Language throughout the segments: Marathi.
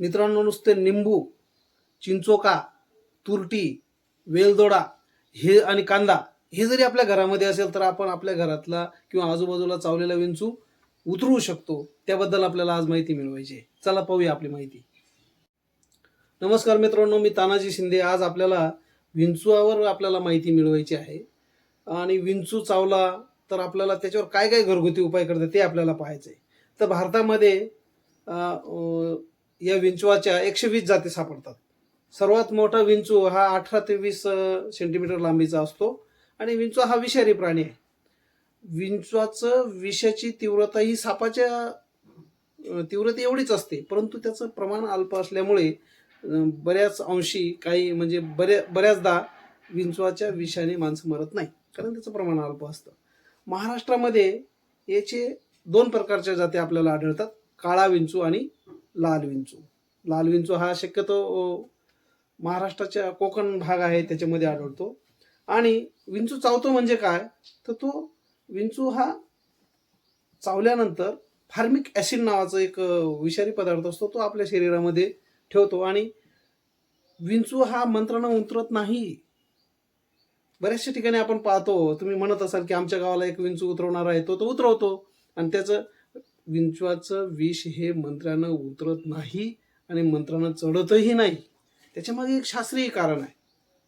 मित्रांनो नुसते निंबू चिंचोका तुरटी वेलदोडा हे आणि कांदा हे जरी आपल्या घरामध्ये असेल तर आपण आपल्या घरातला किंवा आजूबाजूला चावलेला विंचू उतरवू शकतो. त्याबद्दल आपल्याला आज माहिती मिळवायची आहे. चला पाहूया आपली माहिती. नमस्कार मित्रांनो मी तानाजी शिंदे. आज आपल्याला विंचूवर आपल्याला माहिती मिळवायची आहे. आणि विंचू चावला तर आपल्याला त्याच्यावर काय काय घरगुती उपाय करतात ते आपल्याला पाहायचं आहे तर भारतामध्ये या विंचवाच्या एकशे वीस जाती सापडतात. सर्वात मोठा विंचू हा अठरा ते वीस सेंटीमीटर लांबीचा असतो आणि विंचू हा विषारी प्राणी आहे. विंचवाचं विषाची तीव्रता ही सापाच्या तीव्रते तीव्रता एवढीच असते परंतु त्याचं प्रमाण अल्प असल्यामुळे बऱ्याच अंशी काही म्हणजे बऱ्या बऱ्याचदा विंचवाच्या विषाने माणसं मरत नाही कारण त्याचं प्रमाण अल्प असतं. महाराष्ट्रामध्ये याचे दोन प्रकारच्या जाती आपल्याला आढळतात काळा विंचू आणि लाल विंचू लाल विंचू हा शक्यतो महाराष्ट्राच्या कोकण भाग आहे त्याच्यामध्ये आढळतो. आणि विंचू चावतो म्हणजे काय? तर तो विंचू हा चावल्यानंतर फार्मिक ॲसिड नावाचा एक विषारी पदार्थ असतो तो आपल्या शरीरामध्ये ठेवतो. आणि विंचू हा मंत्रानं उतरत नाही. बऱ्याचशा ठिकाणी आपण पाहतो तुम्ही म्हणत असाल की आमच्या गावाला एक विंचू उतरवणार आहे तो तो उतरवतो. आणि त्याचं विंचवाचं विष हे मंत्रानं उतरत नाही आणि मंत्रानं चढतही नाही. त्याच्यामागे एक शास्त्रीय कारण आहे.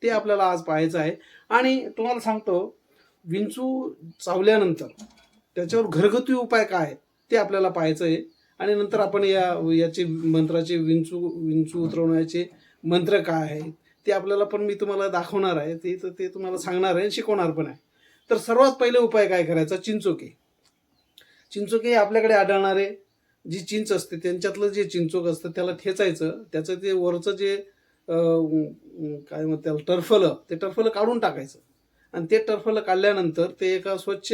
ते आपल्याला आज पाहायचं आहे. आणि तुम्हाला सांगतो विंचू चावल्यानंतर त्याच्यावर घरगुती उपाय काय आहेत ते आपल्याला पाहायचं आहे आणि नंतर आपण या याचे मंत्राचे विंचू विंचू उतरवण्याचे मंत्र काय आहेत ते आपल्याला पण मी तुम्हाला दाखवणार आहे. ते तर ते तुम्हाला सांगणार आहे आणि शिकवणार पण आहे. तर सर्वात पहिले उपाय काय करायचा? चिंचोके. चिंचोक हे आपल्याकडे आढळणारे जी चिंच असते त्यांच्यातलं जे चिंचोक असतं त्याला ठेचायचं त्याचं ते वरचं जे काय म्हणतात त्याला टर्फलं ते टर्फलं काढून टाकायचं. आणि ते टर्फलं काढल्यानंतर ते एका स्वच्छ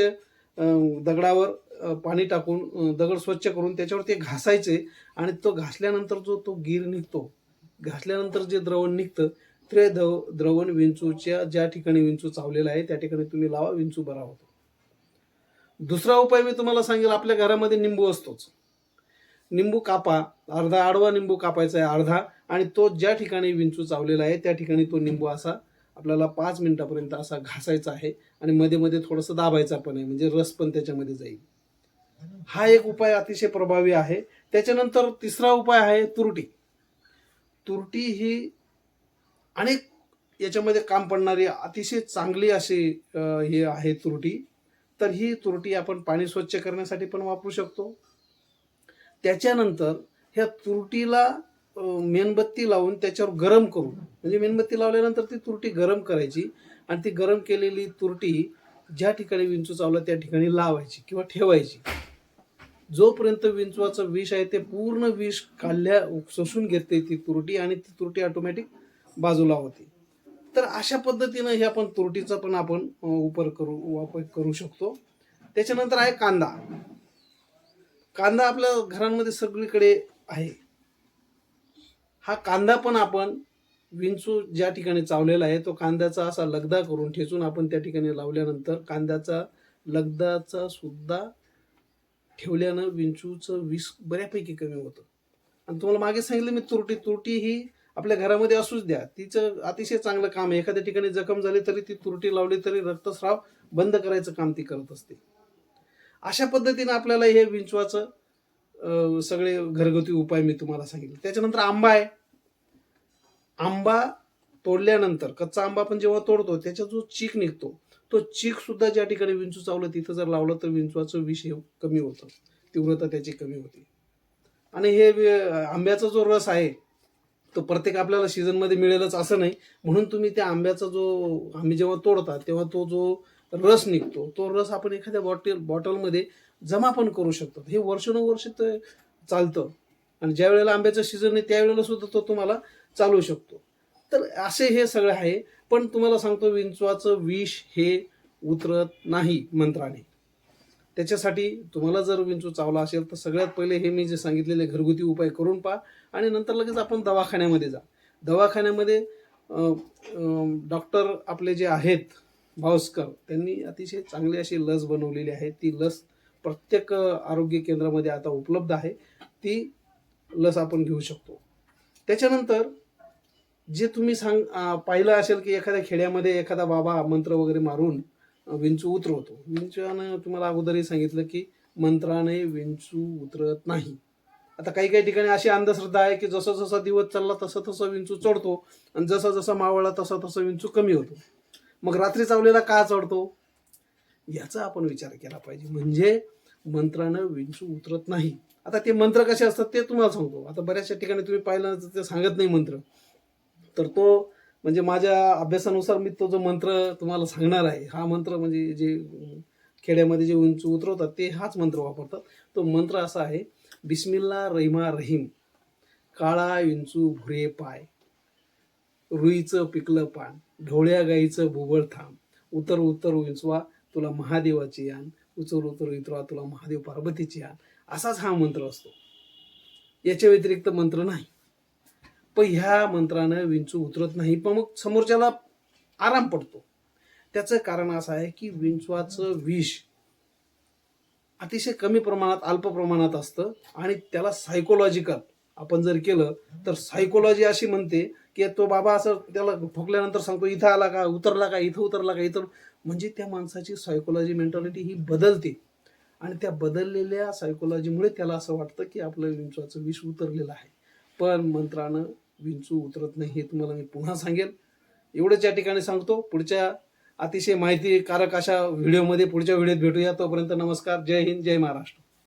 दगडावर पाणी टाकून दगड स्वच्छ करून त्याच्यावर ते घासायचे आणि तो घासल्यानंतर जो तो गिर निघतो घासल्यानंतर जे द्रवण निघतं ते द्रव द्रवण विंचूच्या ज्या ठिकाणी विंचू चावलेला आहे त्या ठिकाणी तुम्ही लावा विंचू बरा होतो. दुसरा उपाय मी तुम्हाला सांगेल आपल्या घरामध्ये निंबू असतोच. निंबू कापा अर्धा आडवा निंबू कापायचा आहे अर्धा आणि तो ज्या ठिकाणी विंचू चावलेला आहे त्या ठिकाणी तो निंबू असा आपल्याला पाच मिनिटापर्यंत असा घासायचा आहे आणि मध्ये मध्ये थोडंसं दाबायचा पण आहे म्हणजे रस पण त्याच्यामध्ये जाईल. हा एक उपाय अतिशय प्रभावी आहे. त्याच्यानंतर तिसरा उपाय आहे तुरटी. तुरटी ही अनेक याच्यामध्ये काम पडणारी अतिशय चांगली अशी हे आहे तुरटी. तर ही तुरटी आपण पाणी स्वच्छ करण्यासाठी पण वापरू शकतो. त्याच्यानंतर ह्या तुरटीला मेणबत्ती लावून त्याच्यावर गरम करून म्हणजे मेणबत्ती लावल्यानंतर ती तुरटी गरम करायची आणि ती गरम केलेली तुरटी ज्या ठिकाणी विंचू चावला त्या ठिकाणी लावायची किंवा ठेवायची. जोपर्यंत विंचवाचं विष आहे ते पूर्ण विष काढल्या शोषून घेते ती तुरटी आणि ती तुरटी ऑटोमॅटिक बाजूला होती. तर अशा पद्धतीनं हे आपण तुरटीचा पण आपण उपर करू वापर करू शकतो. त्याच्यानंतर आहे कांदा. कांदा आपल्या घरांमध्ये सगळीकडे आहे. हा कांदा पण आपण विंचू ज्या ठिकाणी चावलेला आहे तो कांद्याचा असा लगदा करून ठेचून आपण त्या ठिकाणी लावल्यानंतर कांद्याचा लगदाचा सुद्धा ठेवल्यानं विंचूचं विष बऱ्यापैकी कमी होतं. आणि तुम्हाला मागे सांगितलं मी तुरटी तुरटी ही आपल्या घरामध्ये असूच द्या. तिचं अतिशय चांगलं काम आहे. एखाद्या ठिकाणी जखम झाली तरी ती तुरटी लावली तरी रक्तस्राव बंद करायचं काम ती करत असते. अशा पद्धतीनं आपल्याला हे विंचवाचं सगळे घरगुती उपाय मी तुम्हाला सांगितले. त्याच्यानंतर आंबा आहे. आंबा तोडल्यानंतर कच्चा आंबा आपण जेव्हा तोडतो त्याचा जो चीक निघतो तो चीक सुद्धा ज्या ठिकाणी विंचू चावलं तिथं जर लावलं तर विंचवाचं विष हे कमी होतं. तीव्रता त्याची कमी होती. आणि हे वि- आंब्याचा जो रस आहे तो प्रत्येक आपल्याला सीझनमध्ये मिळेलच असं नाही. म्हणून तुम्ही त्या आंब्याचा जो आम्ही जेव्हा तोडतात तेव्हा तो जो रस निघतो तो रस आपण एखाद्या बॉटल बॉटलमध्ये जमा पण करू शकतो. हे वर्षानुवर्ष तर चालतं. आणि ज्या वेळेला आंब्याचं सीझन आहे त्यावेळेला सुद्धा तो तुम्हाला चालू शकतो. तर असे हे सगळं आहे. पण तुम्हाला सांगतो विंचवाचं विष हे उतरत नाही मंत्राने. त्याच्यासाठी तुम्हाला जर विंचू चावला असेल तर सगळ्यात पहिले हे मी जे सांगितलेले घरगुती उपाय करून पहा आणि नंतर लगेच आपण दवाखान्यामध्ये जा. दवाखान्यामध्ये डॉक्टर आपले जे आहेत भावस्कर त्यांनी अतिशय चांगली अशी लस बनवलेली आहे. ती लस प्रत्येक आरोग्य केंद्रामध्ये आता उपलब्ध आहे. ती लस आपण घेऊ शकतो. त्याच्यानंतर जे तुम्ही सांग पाहिलं असेल की एखाद्या खेड्यामध्ये एखादा बाबा मंत्र वगैरे मारून विंचू उतरवतो. विंचूनं तुम्हाला अगोदरही सांगितलं की मंत्राने विंचू उतरत नाही. आता काही काही ठिकाणी अशी अंधश्रद्धा आहे की जसा जसा दिवस चालला तसं तसं विंचू चढतो आणि जसा जसा मावळला तसा तसं विंचू कमी होतो. मग रात्री चावलेला का चढतो? याचा आपण विचार केला पाहिजे. म्हणजे मंत्रानं विंचू उतरत नाही. आता ते मंत्र कसे असतात ते तुम्हाला सांगतो. आता बऱ्याचशा ठिकाणी तुम्ही पाहिलं तर ते सांगत नाही मंत्र. तर तो म्हणजे माझ्या अभ्यासानुसार मी तो जो मंत्र तुम्हाला सांगणार आहे हा मंत्र म्हणजे जे खेड्यामध्ये जे उंच उतरवतात ते हाच मंत्र वापरतात. तो मंत्र असा आहे बिस्मिल्ला रहिमा रहीम काळा विंचू भुरे पाय रुईचं पिकलं पान ढोळ्या गाईचं भुबळ थांब उतर उतर विंचवा तुला महादेवाची यान उचर उतर विंचवा तुला महादेव पार्वतीची यान असाच हा मंत्र असतो. याच्या व्यतिरिक्त मंत्र नाही. पण ह्या मंत्रानं विंचू उतरत नाही पण मग समोरच्याला आराम पडतो. त्याचं कारण असं आहे की विंचवाचं विष अतिशय कमी प्रमाणात अल्प प्रमाणात असतं आणि त्याला सायकोलॉजिकल आपण जर केलं तर सायकोलॉजी अशी म्हणते की तो बाबा असं त्याला ठोकल्यानंतर सांगतो इथं आला का? उतरला का? इथं उतरला का? इथं म्हणजे त्या माणसाची सायकोलॉजी मेंटॅलिटी ही बदलते. आणि त्या बदललेल्या सायकोलॉजीमुळे त्याला असं वाटतं की आपलं विंचवाचं विष उतरलेलं आहे. पण मंत्रानं विंचू उतरत नाही हे तुम्हाला मी पुन्हा सांगेल एवढंच या ठिकाणी सांगतो. पुढच्या अतिशय माहितीकारक अशा व्हिडिओमध्ये पुढच्या व्हिडिओत भेटूया. तोपर्यंत नमस्कार. जय हिंद जय महाराष्ट्र.